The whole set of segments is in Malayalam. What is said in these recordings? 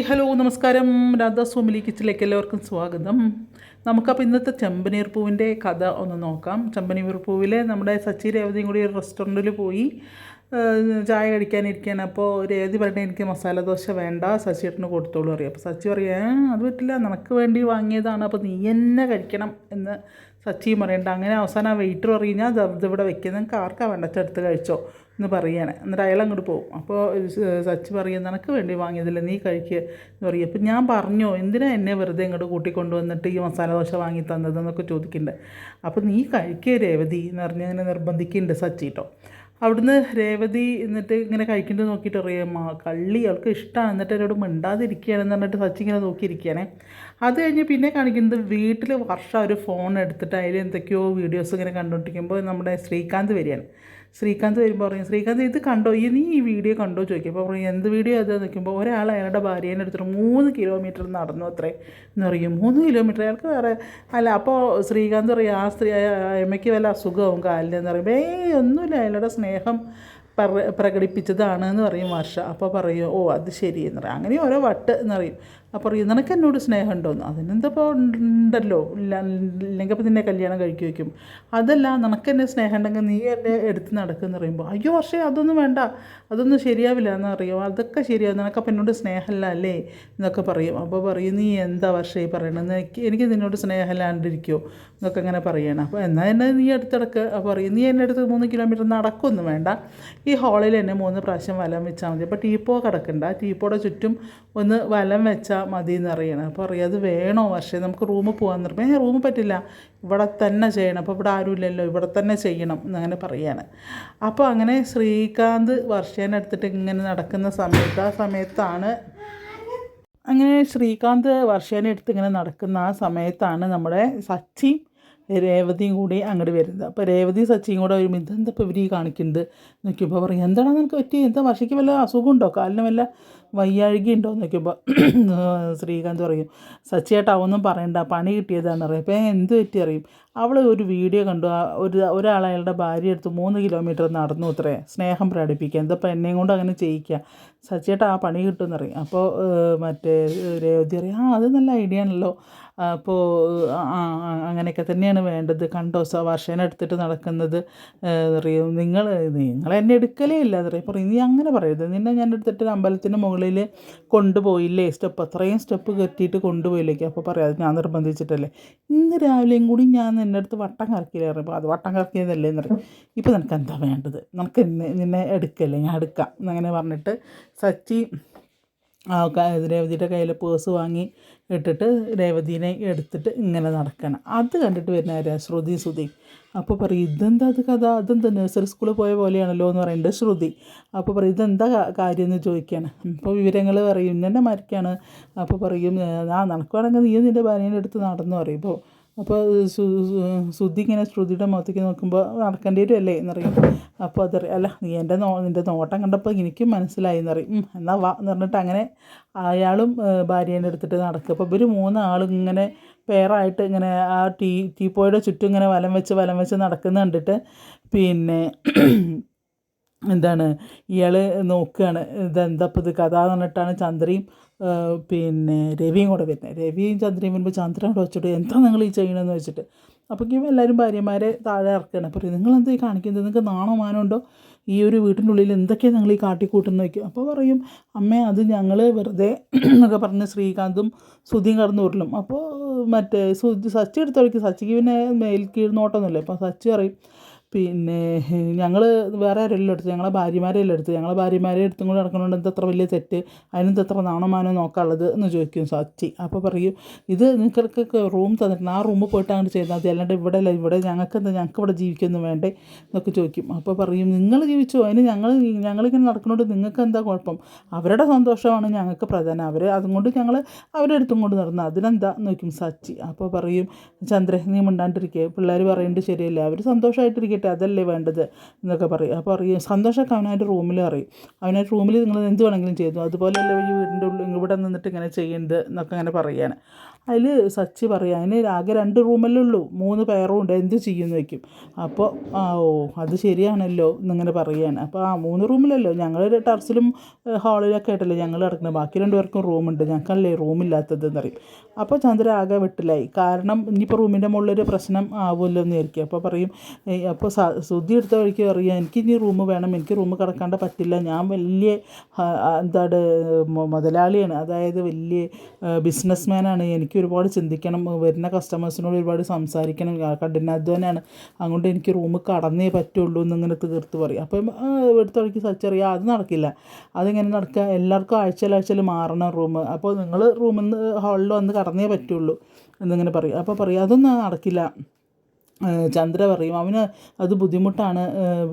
ഹലോ നമസ്കാരം. രാധാ സോമിലി കിച്ചണിലേക്ക് എല്ലാവർക്കും സ്വാഗതം. നമുക്കപ്പോൾ ഇന്നത്തെ ചെമ്പനീർ പൂവിന്റെ കഥ ഒന്ന് നോക്കാം. ചെമ്പനീർ പൂവിൽ നമ്മുടെ സച്ചി രേവതിയും കൂടി ഒരു റെസ്റ്റോറന്റിൽ പോയി ചായ കഴിക്കാനിരിക്കാൻ അപ്പോൾ രേവതി പറഞ്ഞ എനിക്ക് മസാല ദോശ വേണ്ട സച്ചിയേട്ടന് കൊടുത്തോളൂ അറിയാം അപ്പോൾ സച്ചി പറയാം "ഏ, അത് പറ്റില്ല. നിനക്ക് വേണ്ടി വാങ്ങിയതാണ്. അപ്പോൾ നീ എന്നെ കഴിക്കണം എന്ന് സച്ചിയും പറയണ്ട അങ്ങനെ അവസാനം ആ വെയിറ്റർ പറയും ഞാൻ ഇവിടെ വെക്കുന്നത് നിങ്ങൾക്ക് ആർക്കാ വേണ്ട? എടുത്ത് കഴിച്ചോ എന്ന് പറയാണ്. എന്നിട്ട് അയാൾ അങ്ങോട്ട് പോകും. അപ്പോൾ സച്ചി പറയും നിനക്ക് വേണ്ടി വാങ്ങിയതില്ല നീ കഴിക്കുക എന്ന് പറയും. അപ്പം ഞാൻ പറഞ്ഞോ എന്തിനാ എന്നെ വെറുതെ ഇങ്ങോട്ട് കൂട്ടിക്കൊണ്ടുവന്നിട്ട് ഈ മസാല ദോശ വാങ്ങി തന്നതെന്നൊക്കെ ചോദിക്കുന്നുണ്ട് അപ്പോൾ നീ കഴിക്കുക രേവതി എന്ന് പറഞ്ഞ് അങ്ങനെ നിർബന്ധിക്കുന്നുണ്ട് സച്ചി കേട്ടോ അവിടുന്ന് രേവതി എന്നിട്ട് ഇങ്ങനെ കഴിക്കുന്നത് നോക്കിയിട്ട് അറിയാം? കള്ളി അവൾക്ക് ഇഷ്ടമാണ് എന്നിട്ട് എന്നോട് മിണ്ടാതിരിക്കുകയാണെന്ന് പറഞ്ഞിട്ട് സച്ചി ഇങ്ങനെ നോക്കിയിരിക്കുകയാണേ. അത് കഴിഞ്ഞ് പിന്നെ കാണിക്കുന്നത് വീട്ടിൽ വർഷം ഒരു ഫോൺ എടുത്തിട്ട് അതിൽ എന്തൊക്കെയോ വീഡിയോസ് ഇങ്ങനെ കണ്ടുകൊണ്ടിരിക്കുമ്പോൾ നമ്മുടെ ശ്രീകാന്ത് വരികയാണ്. ശ്രീകാന്ത് വരുമ്പോൾ പറയും ശ്രീകാന്ത് ഇത് കണ്ടോ? ഈ നീ ഈ വീഡിയോ കണ്ടോ? ചോദിക്കും. അപ്പോൾ പറയും എന്ത് വീഡിയോ അത്? നിൽക്കുമ്പോൾ ഒരാൾ അയാളുടെ ഭാര്യേനെ എടുത്തിട്ട് മൂന്ന് കിലോമീറ്റർ നടന്നു അത്രേ എന്ന് പറയും. മൂന്ന് കിലോമീറ്റർ അയാൾക്ക് വേറെ അല്ല അപ്പോൾ ശ്രീകാന്ത് പറയും ആ സ്ത്രീ അമ്മയ്ക്ക് വല്ല അസുഖവും കാലിനെന്ന് പറയുമ്പോൾ ഏയ് ഒന്നുമില്ല. അയാളുടെ സ്നേഹം പ്ര പ്രകടിപ്പിച്ചതാണ് എന്ന് പറയും വർഷ. അപ്പോൾ പറയും ഓ അത് ശരി എന്ന് പറയും. അങ്ങനെ ഓരോ വട്ട് എന്ന് പറയും. അപ്പോൾ പറയും നിനക്ക് എന്നോട് സ്നേഹം ഉണ്ടോന്ന് അതിനെന്താ ഇപ്പോൾ ഉണ്ടല്ലോ. ഇല്ല ഇല്ലെങ്കിൽ അപ്പോൾ നിന്നെ കല്യാണം കഴിക്കു വയ്ക്കും. അതല്ല നിനക്ക് എന്നെ സ്നേഹം ഉണ്ടെങ്കിൽ നീ എന്നെ എടുത്ത് നടക്കുമെന്ന് പറയുമ്പോൾ അയ്യോ വർഷേ അതൊന്നും വേണ്ട. അതൊന്നും ശരിയാവില്ല എന്നറിയോ? അതൊക്കെ ശരിയാവും. നിനക്കപ്പോൾ എന്നോട് സ്നേഹമല്ല അല്ലേ? എന്നൊക്കെ പറയും. അപ്പോൾ പറയും നീ എന്താ വർഷം ഈ പറയണത് എനിക്ക് എനിക്ക് നിന്നോട് സ്നേഹമില്ലാണ്ടിരിക്കുമോ എന്നൊക്കെ അങ്ങനെ പറയണം. അപ്പോൾ എന്നാൽ എന്നെ നീ അടുത്തിടക്ക് പറയും. നീ എന്റെ അടുത്ത് മൂന്ന് കിലോമീറ്റർ നടക്കൊന്നും വേണ്ട. ഈ ഹാളിൽ എന്നെ മൂന്ന് പ്രാവശ്യം വലം വെച്ചാൽ മതി. അപ്പോൾ ടീപ്പോ കിടക്കണ്ട. ടീപ്പോടെ ചുറ്റും ഒന്ന് വലം വെച്ചാൽ മതി എന്നറിയണം അപ്പോൾ അറിയാം അത് വേണോ വർഷേ? നമുക്ക് റൂമിൽ പോകാൻ നിർത്തും ഏ റൂമിൽ പറ്റില്ല. ഇവിടെ തന്നെ ചെയ്യണം. അപ്പോൾ ഇവിടെ ആരുമില്ലല്ലോ ഇവിടെ തന്നെ ചെയ്യണം എന്നങ്ങനെ പറയാണ്. അപ്പോൾ അങ്ങനെ ശ്രീകാന്ത് വർഷേനെ എടുത്തിട്ട് ഇങ്ങനെ നടക്കുന്ന സമയത്ത് ആ സമയത്താണ് അങ്ങനെ ശ്രീകാന്ത് വർഷേനെ എടുത്ത് ഇങ്ങനെ നടക്കുന്ന ആ സമയത്താണ് നമ്മുടെ സച്ചി രേവതിയും കൂടി അങ്ങോട്ട് വരുന്നത്. അപ്പോൾ രേവതി സച്ചിയും കൂടെ ഒരു ഇതെന്താ ഇപ്പോൾ ഇവർ ഈ കാണിക്കുന്നത്? നോക്കിയപ്പോൾ പറയും. എന്താണ് നിനക്ക് പറ്റി എന്താ വർഷയ്ക്ക് വല്ല അസുഖമുണ്ടോ? കാലിന് വല്ല വയ്യാഴിക ഉണ്ടോ എന്ന് നോക്കിയപ്പോൾ ശ്രീകാന്ത് പറയും. സച്ചിയേട്ടാ ഒന്നും പറയണ്ട. പണി കിട്ടിയതാണെന്ന് പറയും. അപ്പോൾ എന്ത് പറ്റി അറിയും? അവൾ ഒരു വീഡിയോ കണ്ടു. ഒരു ഒരാൾ അയാളുടെ ഭാര്യ എടുത്ത് മൂന്ന് കിലോമീറ്റർ നടന്നു അത്രേ. സ്നേഹം പ്രകടിപ്പിക്കുക. എന്തപ്പോൾ എന്നെയും കൊണ്ട് അങ്ങനെ ചെയ്യിക്കുക? സച്ചേട്ട ആ പണി കിട്ടുമെന്ന് അറിയും അപ്പോൾ മറ്റേ രേവതി അറിയാം ആ അത് നല്ല ഐഡിയ ആണല്ലോ. അപ്പോൾ ആ അങ്ങനെയൊക്കെ തന്നെയാണ് വേണ്ടത്. കണ്ടോ വർഷേനെ എടുത്തിട്ട് നടക്കുന്നത്? അറിയും നിങ്ങൾ നിങ്ങൾ എന്നെ എടുക്കലേ ഇല്ല. എന്നറിയാം പറയും. ഇനി അങ്ങനെ പറയരുത്. നിന്നെ ഞാൻ എടുത്തിട്ട് അമ്പലത്തിന്റെ മുകളിൽ കൊണ്ടുപോയില്ലേ? സ്റ്റെപ്പ് അത്രയും സ്റ്റെപ്പ് കെട്ടിയിട്ട് കൊണ്ടുപോയില്ലേക്ക് അപ്പോൾ പറയാം അത് ഞാൻ നിർബന്ധിച്ചിട്ടല്ലേ? ഇന്ന് രാവിലെയും കൂടി ഞാൻ നിന്റെ അടുത്ത് വട്ടം കറക്കിയില്ലേ പറയുമ്പോൾ അത് വട്ടം കറക്കിയതല്ലേ എന്ന് പറയും ഇപ്പോൾ നിനക്ക് എന്താ വേണ്ടത് നമുക്ക് നിന്നെ എടുക്കല്ലേ? ഞാൻ എടുക്കാം. എന്നങ്ങനെ പറഞ്ഞിട്ട് സച്ചി രേവതിയുടെ കയ്യിൽ പേഴ്സ് വാങ്ങി ഇട്ടിട്ട് രേവതിനെ എടുത്തിട്ട് ഇങ്ങനെ നടക്കണം. അത് കണ്ടിട്ട് വരുന്ന ആരാ? ശ്രുതി ശ്രുതി. അപ്പോൾ പറയും ഇതെന്താ അത് കഥ? അതെന്താ നഴ്സറി സ്കൂളിൽ പോയ പോലെയാണല്ലോ? എന്ന് പറയുന്നുണ്ട് ശ്രുതി. അപ്പോൾ പറയും ഇതെന്താ കാര്യം എന്ന് ചോദിക്കുകയാണ് അപ്പോൾ വിവരങ്ങൾ പറയും ഇന്നെ മരിക്കാണ്. അപ്പോൾ പറയും ആ നടക്കുവാണെങ്കിൽ നീ നിന്റെ ഭാര്യയുടെ എടുത്ത് നടന്നു പറയും. ഇപ്പോൾ അപ്പോൾ ശ്രുതി ഇങ്ങനെ ശ്രുതിയുടെ മുഖത്തേക്ക് നോക്കുമ്പോൾ നടക്കേണ്ടി വരുമല്ലേ എന്നറിയും. അപ്പോൾ അതറിയാം അല്ല നീ എന്റെ നോ നിന്റെ നോട്ടം കണ്ടപ്പോൾ എനിക്കും മനസ്സിലായി എന്നറിയും. എന്നാൽ എന്നാ വാ എന്ന് പറഞ്ഞിട്ട് അങ്ങനെ അയാളും ഭാര്യേനെ എടുത്തിട്ട് നടക്കും. അപ്പോൾ ഇവർ മൂന്നാളും ഇങ്ങനെ പെയറായിട്ട് ഇങ്ങനെ ആ ടീ ടീപ്പോയുടെ ചുറ്റും ഇങ്ങനെ വലം വെച്ച് വലം വെച്ച് നടക്കുന്ന കണ്ടിട്ട് പിന്നെ എന്താണ് ഇയാൾ നോക്കുകയാണ് ഇതെന്താ ഇപ്പോൾ ഇത് കഥ പറഞ്ഞിട്ടാണ് ചന്ദ്രയും പിന്നെ രവിയും കൂടെ വരുന്നത്. രവിയും ചന്ദ്രയും വരുമ്പോൾ ചന്ദ്രൻ അവിടെ വെച്ചിട്ട് എന്താ നിങ്ങൾ ഈ ചെയ്യണമെന്ന് വെച്ചിട്ട്. അപ്പോഴേക്കും എല്ലാവരും ഭാര്യമാരെ താഴെ ഇറക്കുകയാണ് അപ്പോൾ നിങ്ങൾ എന്താ ഈ കാണിക്കുന്നത്? നിങ്ങൾക്ക് നാണോ മാനോ ഉണ്ടോ? ഈ ഒരു വീട്ടിന്റെ ഉള്ളിൽ എന്തൊക്കെയാണ് നിങ്ങൾ ഈ കാട്ടിക്കൂട്ടെന്ന് വയ്ക്കും അപ്പോൾ പറയും അമ്മേ അത് ഞങ്ങൾ വെറുതെ എന്നൊക്കെ പറഞ്ഞ് ശ്രീകാന്തും സുധിയും കടന്നു ഉരുളും. അപ്പോൾ മറ്റേ സു സച്ചി എടുത്ത് വയ്ക്കും സച്ചിക്ക് പിന്നെ മേൽ കീഴ് നോട്ടമൊന്നുമില്ല അപ്പോൾ സച്ചി പറയും പിന്നെ ഞങ്ങൾ വേറെ ആരെല്ലാം എടുത്ത് ഞങ്ങളെ ഭാര്യമാരെല്ലാം എടുത്ത് ഞങ്ങളെ ഭാര്യമാരെ എടുത്തും കൂടെ നടക്കുന്നുണ്ട് എന്താ അത്ര വലിയ തെറ്റ്? അതിനെന്ത് എത്ര നാണമാനോ നോക്കാനുള്ളത് എന്ന് ചോദിക്കും സച്ചി. അപ്പോൾ പറയും ഇത് നിങ്ങൾക്കൊക്കെ റൂം തന്നിട്ടുണ്ട്. ആ റൂമിൽ പോയിട്ട് അങ്ങനെ ചെയ്താൽ മതി. അല്ലാണ്ട് ഇവിടെ അല്ല. ഇവിടെ ഞങ്ങൾക്ക് എന്താ ഞങ്ങൾക്ക് ഇവിടെ ജീവിക്കൊന്നും വേണ്ടേ? എന്നൊക്കെ ചോദിക്കും. അപ്പോൾ പറയും നിങ്ങൾ ജീവിച്ചു? അതിന് ഞങ്ങൾ ഞങ്ങളിങ്ങനെ നടക്കുന്നുണ്ട് നിങ്ങൾക്ക് എന്താ കുഴപ്പം? അവരുടെ സന്തോഷമാണ് ഞങ്ങൾക്ക് പ്രധാനം. അവർ അതുകൊണ്ട് ഞങ്ങൾ അവരുടെ അടുത്തും കൊണ്ട് നടന്നു അതിനെന്താ? നോക്കും സച്ചി. അപ്പോൾ പറയും ചന്ദ്ര നീ മിണ്ടാണ്ടിരിക്കുക പിള്ളേർ പറയുന്നത് ശരിയല്ലേ? അവർ സന്തോഷമായിട്ടിരിക്കട്ടെ അതല്ലേ വേണ്ടത് എന്നൊക്കെ പറയും. അപ്പോൾ അറിയാം. സന്തോഷമൊക്കെ അവനവന്റെ റൂമിൽ അറിയും. അവനവന്റെ റൂമിൽ നിങ്ങൾ എന്ത് വേണമെങ്കിലും ചെയ്തു. അതുപോലെയല്ല ഈ വീടിന്റെ ഉള്ളിൽ ഇവിടെ നിന്നിട്ട് ഇങ്ങനെ ചെയ്യുന്നത് എന്നൊക്കെ അങ്ങനെ പറയുകയാണ് അതിൽ സച്ചി പറയാം അതിന് ആകെ രണ്ട് റൂമല്ലേ ഉള്ളൂ മൂന്ന് പേറും ഉണ്ട് എന്ത് ചെയ്യുമെന്ന് വയ്ക്കും അപ്പോൾ ആ ഓ അത് ശരിയാണല്ലോ എന്നിങ്ങനെ പറയുകയാണ് അപ്പോൾ ആ മൂന്ന് റൂമിലല്ലോ ഞങ്ങൾ ടെറസിലും ഹാളിലൊക്കെ ആയിട്ടല്ലേ ഞങ്ങൾ കിടക്കുന്നത് ബാക്കി രണ്ട് പേർക്കും റൂമുണ്ട് ഞങ്ങൾക്കല്ലേ റൂമില്ലാത്തത് എന്നറിയും അപ്പോൾ ചന്ദ്ര ആകെ വെട്ടിലായി. കാരണം ഇനിയിപ്പോൾ റൂമിന്റെ മുകളിലൊരു പ്രശ്നം ആവുമല്ലോ എന്ന് വിചാരിക്കും. അപ്പോൾ പറയും അപ്പോൾ ശുദ്ധി എടുത്ത വഴിക്ക് പറയാം എനിക്ക് ഇനി റൂം വേണം എനിക്ക് റൂം കിടക്കാണ്ട് പറ്റില്ല ഞാൻ വലിയ എന്താണ് മുതലാളിയാണ് അതായത് വലിയ ബിസിനസ് മാനാണ് എനിക്ക് ഒരുപാട് ചിന്തിക്കണം വരുന്ന കസ്റ്റമേഴ്സിനോട് ഒരുപാട് സംസാരിക്കണം. ആ, കഠിനാധ്വാനാണ് അതുകൊണ്ട് എനിക്ക് റൂം കടന്നേ പറ്റുള്ളൂ എന്നിങ്ങനെ തീർത്ത് പറയും. അപ്പം എടുത്ത് വഴിക്ക് സച്ചറിയാം അത് നടക്കില്ല. അതിങ്ങനെ നടക്കുക എല്ലാവർക്കും ആഴ്ചയിൽ ആഴ്ചയിൽ മാറണം റൂം അപ്പോൾ നിങ്ങൾ റൂമിൽ നിന്ന് ഹാളിൽ വന്ന് കടന്നേ പറ്റുള്ളൂ എന്നിങ്ങനെ പറയും. അപ്പോൾ പറയും അതൊന്നും നടക്കില്ല. ചന്ദ്ര പറയും അവന് അത് ബുദ്ധിമുട്ടാണ്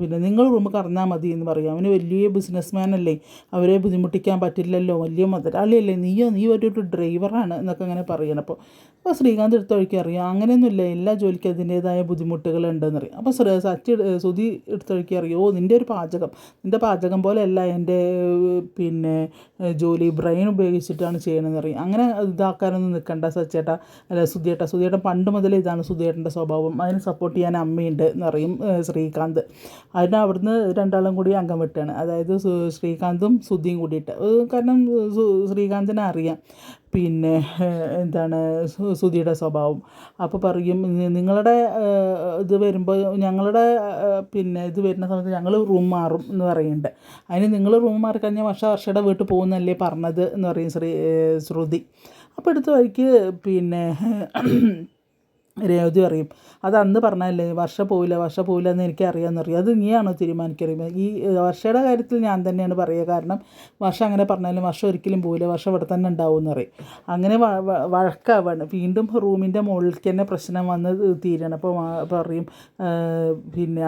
പിന്നെ നിങ്ങൾ റൂം കറന്നാൽ മതി എന്ന് പറയും. അവന് വലിയ ബിസിനസ്മാൻ അല്ലേ അവരെ ബുദ്ധിമുട്ടിക്കാൻ പറ്റില്ലല്ലോ വലിയ മുതലാളിയല്ലേ നീയോ നീ ഒരു ഡ്രൈവറാണ് എന്നൊക്കെ അങ്ങനെ പറയണം. അപ്പോൾ അപ്പോൾ ശ്രീകാന്ത് എടുത്ത വഴിക്ക് അറിയാം അങ്ങനെയൊന്നുമില്ല എല്ലാ ജോലിക്കും അതിന്റേതായ ബുദ്ധിമുട്ടുകളുണ്ടെന്ന് അറിയാം അപ്പോൾ ശ്രീ സച്ചി സുതി എടുത്ത വഴിക്ക് അറിയോ നിന്റെ ഒരു പാചകം നിന്റെ പാചകം പോലെയല്ല എന്റെ പിന്നെ ജോലി ബ്രെയിൻ ഉപയോഗിച്ചിട്ടാണ് ചെയ്യണമെന്ന് അറിയാം അങ്ങനെ ഇതാക്കാനൊന്നും നിൽക്കണ്ട സച്ചേട്ടാ അല്ല സുധിയേട്ട. സുധിയേട്ടൻ പണ്ട് മുതലേ ഇതാണ് സുധിയേട്ടന്റെ സ്വഭാവം. അതിന് സപ്പോർട്ട് ചെയ്യാൻ അമ്മയുണ്ട് എന്ന് പറയും ശ്രീകാന്ത്. അതിന് അവിടുന്ന് രണ്ടാളും കൂടി അംഗം വെട്ടാണ്. അതായത് ശ്രീകാന്തും സുധിയും കൂടിയിട്ട്. കാരണം ശ്രീകാന്തിനെ അറിയാം. പിന്നെ എന്താണ് സുധിയുടെ സ്വഭാവം. അപ്പോൾ പറയും നിങ്ങളുടെ ഇത് വരുമ്പോൾ ഞങ്ങളുടെ പിന്നെ ഇത് വരുന്ന സമയത്ത് ഞങ്ങൾ റൂം മാറും എന്ന് പറയുന്നുണ്ട് അതിന് നിങ്ങൾ റൂം മാറി കഴിഞ്ഞാൽ വർഷ വർഷയുടെ വീട്ടിൽ പോകുന്നല്ലേ പറഞ്ഞത്? എന്ന് പറയും ശ്രീ ശ്രുതി. അപ്പോൾ എടുത്ത വഴിക്ക് പിന്നെ രേവതി പറയും അത് അന്ന് പറഞ്ഞല്ലേ വർഷ പോവില്ല വർഷ പോവില്ല എന്ന് എനിക്ക് അറിയാമെന്ന് പറയും. അത് നീയാണോ തീരുമാനിക്കുന്നത് ഈ വർഷയുടെ കാര്യത്തിൽ ഞാൻ തന്നെയാണ് പറയുക. കാരണം വർഷ അങ്ങനെ പറഞ്ഞാലും വർഷം ഒരിക്കലും പോവില്ല വർഷം ഇവിടെ തന്നെ ഉണ്ടാവും എന്ന് പറയും. അങ്ങനെ വഴക്കാവാണ്. വീണ്ടും റൂമിന്റെ മുകളിലേക്ക് തന്നെ പ്രശ്നം വന്ന് തീരണം. അപ്പോൾ പറയും പിന്നെ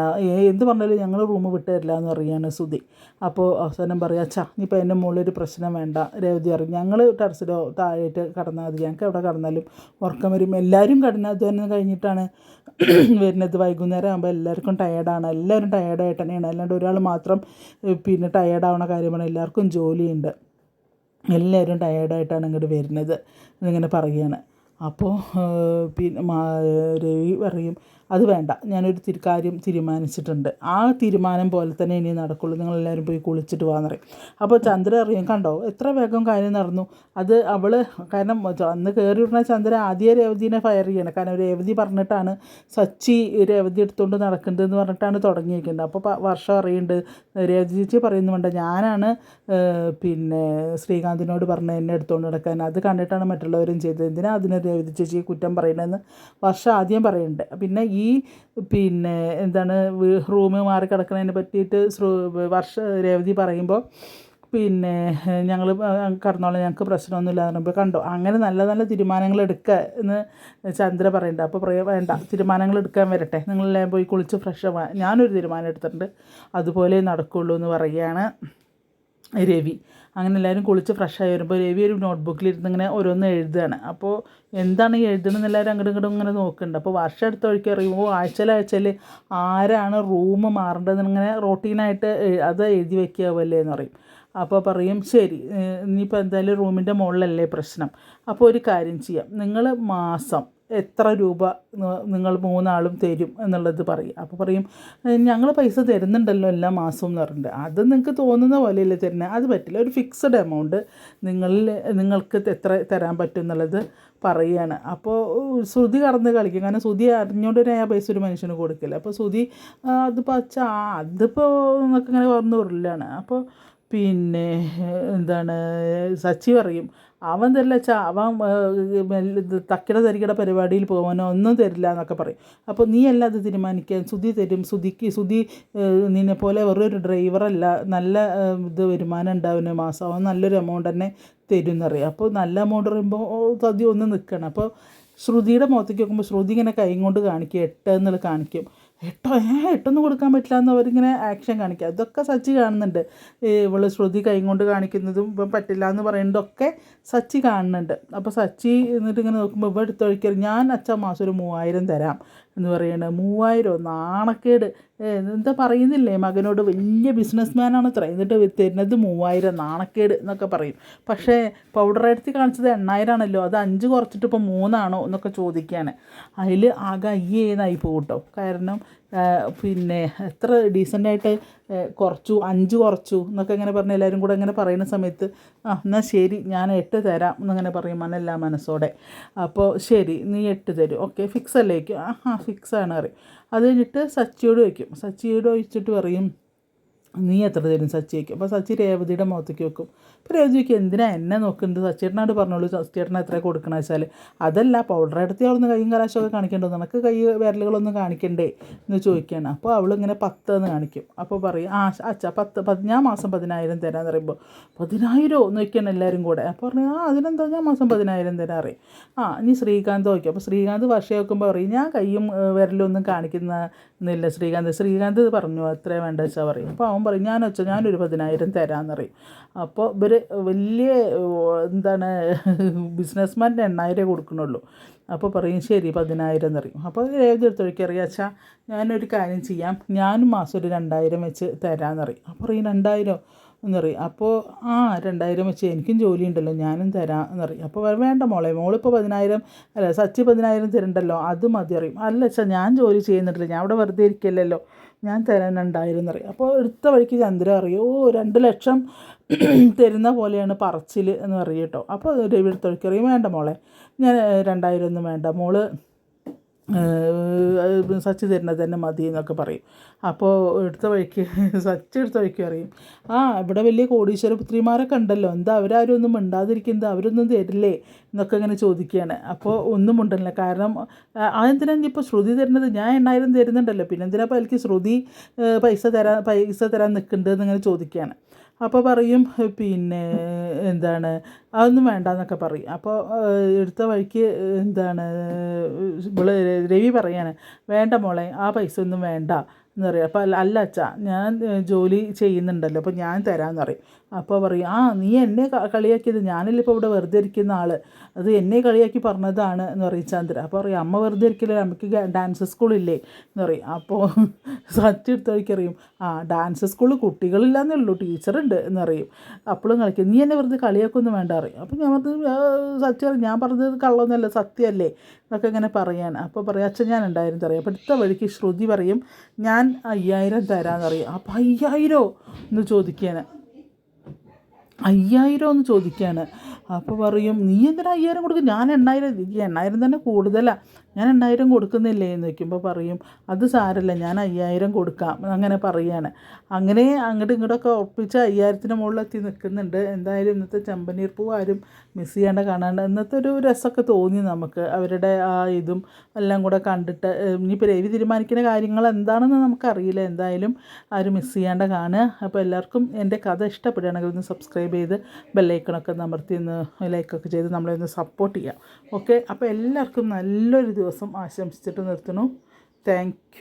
എന്ത് പറഞ്ഞാലും ഞങ്ങൾ റൂം വിട്ട് തരില്ല എന്ന് പറയുകയാണ് സുധി. അപ്പോൾ അവസാനം പറയുക അച്ഛാ ഇനിയിപ്പോൾ എന്റെ ഒരു പ്രശ്നം വേണ്ട രേവതി പറയും. ഞങ്ങൾ ടെറസിലോ താഴേട്ട് കടന്നാൽ മതി. ഞങ്ങൾക്ക് എവിടെ കടന്നാലും ഉറക്കം വരും. എല്ലാവരും കഠിനാധ്വാനം കഴിഞ്ഞിട്ടാണ് വരുന്നത്. വൈകുന്നേരം ആകുമ്പോൾ എല്ലാവർക്കും ടയേർഡാണ് എല്ലാവരും ടയേർഡായിട്ട് തന്നെയാണ് അല്ലാണ്ട് ഒരാൾ മാത്രം പിന്നെ ടയേർഡാവണ കാര്യമാണ് എല്ലാവർക്കും ജോലിയുണ്ട്. എല്ലാവരും ടയേർഡായിട്ടാണ് ഇങ്ങോട്ട് വരുന്നത്. എന്നിങ്ങനെ പറയുകയാണ് അപ്പോൾ പിന്നെ രവി പറയും അത് വേണ്ട. ഞാനൊരു കാര്യം തീരുമാനിച്ചിട്ടുണ്ട്. ആ തീരുമാനം പോലെ തന്നെ ഇനി നടക്കുള്ളൂ. നിങ്ങളെല്ലാവരും പോയി കുളിച്ചിട്ട് പോകാൻ പറയും. അപ്പോൾ ചന്ദ്ര അറിയും കണ്ടോ? എത്ര വേഗം കാര്യം നടന്നു. അത് അവൾ കാരണം അന്ന് കയറി വിടുന്ന ചന്ദ്ര ആദ്യ രേവതിനെ ഫയർ ചെയ്യണം. കാരണം രേവതി പറഞ്ഞിട്ടാണ് സച്ചി രേവതി എടുത്തുകൊണ്ട് നടക്കേണ്ടതെന്ന് പറഞ്ഞിട്ടാണ് തുടങ്ങിയിരിക്കുന്നത് അപ്പോൾ വർഷം അറിയുന്നുണ്ട് രേവതി ചേച്ചി പറയുന്നുണ്ട് ഞാനാണ് പിന്നെ ശ്രീകാന്തിനോട് പറഞ്ഞ എന്നെ എടുത്തുകൊണ്ട് നടക്കാൻ. അത് കണ്ടിട്ടാണ് മറ്റുള്ളവരും ചെയ്തത്. എന്തിനാ അതിന് രേവതി ചേച്ചിയെ കുറ്റം പറയണമെന്ന് വർഷം ആദ്യം പറയുന്നുണ്ട് പിന്നെ പിന്നെ എന്താണ് റൂം മാറി കിടക്കുന്നതിനെ പറ്റിയിട്ട് വർഷ രേവതി പറയുമ്പോൾ പിന്നെ ഞങ്ങൾ കടന്നോളാം ഞങ്ങൾക്ക് പ്രശ്നമൊന്നുമില്ല എന്ന് പറയുമ്പോൾ കണ്ടോ. അങ്ങനെ നല്ല നല്ല തീരുമാനങ്ങൾ എടുക്കുക എന്ന് ചന്ദ്ര പറയുന്നുണ്ട്. അപ്പോൾ പറയ വേണ്ട തീരുമാനങ്ങൾ എടുക്കാൻ വരട്ടെ. നിങ്ങളെല്ലാം പോയി കുളിച്ച് ഫ്രഷ് ആവാൻ ഞാനൊരു തീരുമാനം എടുത്തിട്ടുണ്ട്. അതുപോലെ നടക്കുള്ളൂ എന്ന് പറയുകയാണ് രവി. അങ്ങനെ എല്ലാവരും കുളിച്ച് ഫ്രഷായി വരുമ്പോൾ രവി ഒരു നോട്ട്ബുക്കിലിരുന്ന് ഇങ്ങനെ ഓരോന്ന് എഴുതുകയാണ്. അപ്പോൾ എന്താണ് ഈ എഴുതണമെന്ന് എല്ലാവരും അങ്ങോട്ടും ഇങ്ങോട്ടും ഇങ്ങനെ നോക്കുന്നുണ്ട്. അപ്പോൾ വർഷം എടുത്ത വഴിക്ക് അറിയുമ്പോൾ ആഴ്ചയിൽ ആഴ്ചയിൽ ആരാണ് റൂം മാറേണ്ടത് ഇങ്ങനെ റൊട്ടീനായിട്ട് അത് എഴുതി വെക്കാവല്ലേ എന്ന് പറയും. അപ്പോൾ പറയും ശരി ഇനിയിപ്പോൾ എന്തായാലും റൂമിന്റെ മുകളിലല്ലേ പ്രശ്നം. അപ്പോൾ ഒരു കാര്യം ചെയ്യാം. നിങ്ങൾ മാസം എത്ര രൂപ നിങ്ങൾ മൂന്നാളും തരും എന്നുള്ളത് പറയും. അപ്പോൾ പറയും ഞങ്ങൾ പൈസ തരുന്നുണ്ടല്ലോ എല്ലാ മാസവും എന്ന് പറഞ്ഞിട്ട്. അത് നിങ്ങൾക്ക് തോന്നുന്ന പോലെയല്ലേ തരുന്നത് അത് പറ്റില്ല. ഒരു ഫിക്സഡ് എമൗണ്ട് നിങ്ങളിൽ നിങ്ങൾക്ക് എത്ര തരാൻ പറ്റും എന്നുള്ളത് പറയുകയാണ് അപ്പോൾ ശ്രുതി കടന്ന് കളിക്കും. കാരണം ശ്രുതി അറിഞ്ഞുകൊണ്ട് തന്നെ ആ പൈസ ഒരു മനുഷ്യന് കൊടുക്കില്ല അപ്പോൾ ശ്രുതി അത് അച്ഛാ അതിപ്പോൾ എന്നൊക്കെ ഇങ്ങനെ പറഞ്ഞു ഉരുളാണ്. അപ്പോൾ പിന്നെ എന്താണ് സച്ചി പറയും അവൻ തരില്ല വെച്ചാൽ അവൻ തക്കിട തരികിട പരിപാടിയിൽ പോകാനോ ഒന്നും തരില്ല എന്നൊക്കെ പറയും. അപ്പോൾ നീ അല്ല അത് തീരുമാനിക്കാൻ സുധി തരും. സുധിക്ക് സുധി നിന്നെ പോലെ വെറൊരു ഡ്രൈവറല്ല നല്ല ഇത് വരുമാനം ഉണ്ടാവുന്ന മാസം അവൻ നല്ലൊരു എമൗണ്ട് തന്നെ തരും എന്നറിയാം അപ്പോൾ നല്ല എമൗണ്ട് പറയുമ്പോൾ സദ്യ ഒന്ന് നിൽക്കണം. അപ്പോൾ ശ്രുതിയുടെ മുഖത്തേക്ക് നോക്കുമ്പോൾ ശ്രുതി ഇങ്ങനെ കൈ കൊണ്ട് കാണിക്കും. എട്ട് എന്നുള്ളത് കാണിക്കും. എട്ടോ ഏ എട്ടൊന്നും കൊടുക്കാൻ പറ്റില്ല എന്ന് അവരിങ്ങനെ ആക്ഷൻ കാണിക്കുക. അതൊക്കെ സച്ചി കാണുന്നുണ്ട്. ഇവൾ ശ്രുതി കൈ കൊണ്ട് കാണിക്കുന്നതും ഇപ്പം പറ്റില്ല എന്ന് പറയുന്നതൊക്കെ സച്ചി കാണുന്നുണ്ട്. അപ്പോൾ സച്ചി എന്നിട്ട് ഇങ്ങനെ നോക്കുമ്പോൾ ഇവ എടുത്തൊഴിക്കൽ ഞാൻ അച്ഛൻ മാസം ഒരു മൂവായിരം തരാം. എന്ന് പറയണത് മൂവായിരം നാണക്കേട്. എന്താ പറയുന്നില്ലേ മകനോട് വലിയ ബിസിനസ്മാനാണ് ഇത്ര. എന്നിട്ട് തരുന്നത് മൂവായിരം നാണക്കേട് എന്നൊക്കെ പറയും. പക്ഷേ പൗഡർ എടുത്ത് കാണിച്ചത് എണ്ണായിരമാണല്ലോ അത് അഞ്ച് കുറച്ചിട്ട് ഇപ്പോൾ മൂന്നാണോ എന്നൊക്കെ ചോദിക്കാൻ അതിൽ ആകെ അയ്യേന്നായി പോകും കേട്ടോ കാരണം പിന്നെ എത്ര ഡീസന്റായിട്ട് കുറച്ചു അഞ്ച് കുറച്ചു എന്നൊക്കെ ഇങ്ങനെ പറഞ്ഞ് എല്ലാവരും കൂടെ ഇങ്ങനെ പറയുന്ന സമയത്ത് ആ എന്നാൽ ശരി ഞാൻ എട്ട് തരാം എന്നങ്ങനെ പറയും മനല്ല മനസ്സോടെ. അപ്പോൾ ശരി നീ എട്ട് തരും. ഓക്കെ ഫിക്സ് അല്ലേ? ആ ഫിക്സ് ആണ് പറയും. അത് കഴിഞ്ഞിട്ട് സച്ചിയോട് വയ്ക്കും സച്ചിയോട് ചോദിച്ചിട്ട് പറയും നീ എത്ര തരും സച്ചി വയ്ക്കും അപ്പോൾ സച്ചി രേവതിയുടെ മുഖത്തേക്ക് വെക്കും. അപ്പോൾ രേവതി ചോദിക്കും എന്തിനാ എന്നെ നോക്കുന്നത്? സച്ചിയേട്ടനോട് പറഞ്ഞോളൂ സച്ചിയേട്ടനെ എത്ര കൊടുക്കണമെന്ന് വെച്ചാൽ അതല്ല പൗഡർ എടുത്ത് അവളൊന്ന് കൈയും കലാശമൊക്കെ കാണിക്കണ്ടോ നിനക്ക് കൈ വിരലുകളൊന്നും കാണിക്കണ്ടേ? എന്ന് ചോദിക്കുകയാണ്. അപ്പോൾ അവളിങ്ങനെ പത്ത് എന്ന് കാണിക്കും. അപ്പോൾ പറയും ആ അച്ഛാ പത്ത് പത് ഞാൻ മാസം പതിനായിരം തരാമെന്ന് പറയുമ്പോൾ പതിനായിരമോ എന്ന് വയ്ക്കണം എല്ലാവരും കൂടെ. അപ്പോൾ പറഞ്ഞു ആ അതിനെന്താ? ഞാൻ മാസം പതിനായിരം തരാം അറിയും ആ ഇനി ശ്രീകാന്ത് നോക്കി അപ്പോൾ ശ്രീകാന്ത് വർഷം വെക്കുമ്പോൾ പറയും ഞാൻ കൈയും വിരലൊന്നും കാണിക്കുന്നില്ല ശ്രീകാന്ത്. ശ്രീകാന്ത് പറഞ്ഞു അത്രേ വേണ്ട വെച്ചാൽ പറയും. അപ്പോൾ അവൻ പറയും ഞാൻ വെച്ചാൽ ഞാനൊരു പതിനായിരം തരാമെന്ന് പറയും അപ്പോൾ ഇവർ വലിയ എന്താണ് ബിസിനസ്മാന്റെ എണ്ണായിരം കൊടുക്കണുള്ളൂ അപ്പോൾ പറയും ശരി പതിനായിരം എന്ന് പറയും അപ്പോൾ ഏത് എടുത്തൊഴിക്ക് അറിയാം അച്ഛാ ഞാനൊരു കാര്യം ചെയ്യാം. ഞാനും മാസം ഒരു രണ്ടായിരം വെച്ച് തരാമെന്ന് പറയും അപ്പോൾ പറയും രണ്ടായിരം? എന്ന് പറയും അപ്പോൾ ആ രണ്ടായിരം വെച്ച് എനിക്കും ജോലി ഉണ്ടല്ലോ ഞാനും തരാം എന്ന് പറയും അപ്പോൾ വേണ്ട മോളെ മോളിപ്പോൾ പതിനായിരം അല്ല സച്ചി പതിനായിരം തരണ്ടല്ലോ അത് മതി അറിയും അല്ല ചാ ഞാൻ ജോലി ചെയ്യുന്നുണ്ടല്ലോ ഞാൻ അവിടെ വെറുതെ ഇരിക്കില്ലല്ലോ ഞാൻ തരാൻ രണ്ടായിരം എന്ന് പറയും അപ്പോൾ എടുത്ത വഴിക്ക് ചന്ദ്ര അറിയും ഓ രണ്ട് ലക്ഷം തരുന്ന പോലെയാണ് പറച്ചിൽ എന്ന് പറയും കേട്ടോ അപ്പോൾ രവി എടുത്തൊഴിക്ക് അറിയും വേണ്ട മോളെ ഞാൻ രണ്ടായിരം ഒന്നും വേണ്ട മോൾ സച്ചി തരുന്നത് തന്നെ മതി എന്നൊക്കെ പറയും. അപ്പോൾ എടുത്ത വഴിക്ക് സച്ച് എടുത്ത വഴിക്ക് പറയും ആ ഇവിടെ വലിയ കോടീശ്വര പുത്രിമാരൊക്കെ ഉണ്ടല്ലോ എന്താ അവരാരും ഒന്നും മിണ്ടാതിരിക്കുന്നത്? അവരൊന്നും തരില്ലേ? എന്നൊക്കെ ഇങ്ങനെ ചോദിക്കുകയാണ്. അപ്പോൾ ഒന്നും ഉണ്ടല്ലോ കാരണം അതെന്തിനാ ഇപ്പോൾ ശ്രുതി തരുന്നത്? ഞാൻ എണ്ണായിരം തരുന്നുണ്ടല്ലോ. പിന്നെ എന്തിനാണ് അപ്പോൾ എനിക്ക് ശ്രുതി പൈസ തരാൻ പൈസ തരാൻ നിൽക്കുന്നുണ്ട് എന്നിങ്ങനെ ചോദിക്കുകയാണ്. അപ്പോൾ പറയും പിന്നെ എന്താണ്? അതൊന്നും വേണ്ട എന്നൊക്കെ പറയും അപ്പോൾ എടുത്ത വഴിക്ക് എന്താണ് രവി പറയാണ് വേണ്ട മോളെ ആ പൈസ ഒന്നും വേണ്ട. എന്ന് പറയും. അപ്പോൾ അല്ല അല്ല അച്ഛാ ഞാൻ ജോലി ചെയ്യുന്നുണ്ടല്ലോ അപ്പോൾ ഞാൻ തരാമെന്ന് പറയും. അപ്പോൾ പറയും ആ നീ എന്നെ കളിയാക്കിയത് ഞാനല്ലേ ഇപ്പോൾ ഇവിടെ വെറുതെ ഇരിക്കുന്ന ആൾ അത് എന്നെ കളിയാക്കി പറഞ്ഞതാണ് എന്ന് പറയും ചന്ദ്ര. അപ്പോൾ പറയും അമ്മ വെറുതെ ഇരിക്കില്ല നമുക്ക് ഡാൻസ് സ്കൂളില്ലേ എന്ന് പറയും. അപ്പോൾ സത്യം എടുത്ത് ആ ഡാൻസ് സ്കൂളിൽ കുട്ടികളില്ലാന്നേ ഉള്ളൂ ടീച്ചറുണ്ട് എന്ന് പറയും. അപ്പോഴും കളിക്കും നീ എന്നെ വെറുതെ കളിയാക്കൊന്നും വേണ്ട അറിയും അപ്പോൾ ഞാൻ പറഞ്ഞത് "ആ, സത്യം അറിയും ഞാൻ പറഞ്ഞത് കള്ളൊന്നുമല്ല സത്യമല്ലേ? എന്നൊക്കെ ഇങ്ങനെ പറയാൻ. അപ്പോൾ പറയും അച്ഛൻ ഞാൻ ഉണ്ടായിരുന്നു അറിയാം അപ്പോൾ അടുത്ത വഴിക്ക് ശ്രുതി പറയും ഞാൻ അയ്യായിരം തരാമെന്ന് പറയും അപ്പം അയ്യായിരോ? എന്ന് ചോദിക്കാന്. അയ്യായിരം എന്ന് ചോദിക്കുകയാണ് അപ്പോൾ പറയും നീ എന്തിനാ അയ്യായിരം കൊടുക്കും? ഞാൻ എണ്ണായിരം എണ്ണായിരം തന്നെ കൂടുതലാണ് ഞാൻ എണ്ണായിരം കൊടുക്കുന്നില്ലേ എന്ന് വയ്ക്കുമ്പോൾ പറയും അത് സാരല്ല ഞാൻ അയ്യായിരം കൊടുക്കാം അങ്ങനെ പറയാണ്. അങ്ങനെ അങ്ങോട്ടും ഇങ്ങോട്ടൊക്കെ ഉറപ്പിച്ച് അയ്യായിരത്തിന് മുകളിലെത്തി നിൽക്കുന്നുണ്ട്. എന്തായാലും ഇന്നത്തെ ചെമ്പനീർ പൂ ആരും മിസ് ചെയ്യാണ്ട് കാണാണ്ട് ഇന്നത്തെ ഒരു രസമൊക്കെ തോന്നി നമുക്ക് അവരുടെ ആ ഇതും എല്ലാം കൂടെ കണ്ടിട്ട്. ഇനിയിപ്പോൾ രവി തീരുമാനിക്കുന്ന കാര്യങ്ങൾ എന്താണെന്ന് നമുക്കറിയില്ല. എന്തായാലും ആരും മിസ് ചെയ്യാണ്ട് കാണുക. അപ്പോൾ എല്ലാവർക്കും എന്റെ കഥ ഇഷ്ടപ്പെടുകയാണെങ്കിൽ ഒന്ന് സബ്സ്ക്രൈബ് ചെയ്ത് ബെല്ലൈക്കണൊക്കെ നമർത്തി ഒന്ന് ലൈക്കൊക്കെ ചെയ്ത് നമ്മളെ ഒന്ന് സപ്പോർട്ട് ചെയ്യാം ഓക്കെ അപ്പോൾ എല്ലാവർക്കും നല്ലൊരു ദിവസം ആശംസിച്ചിട്ട് നിർത്തുന്നു. താങ്ക്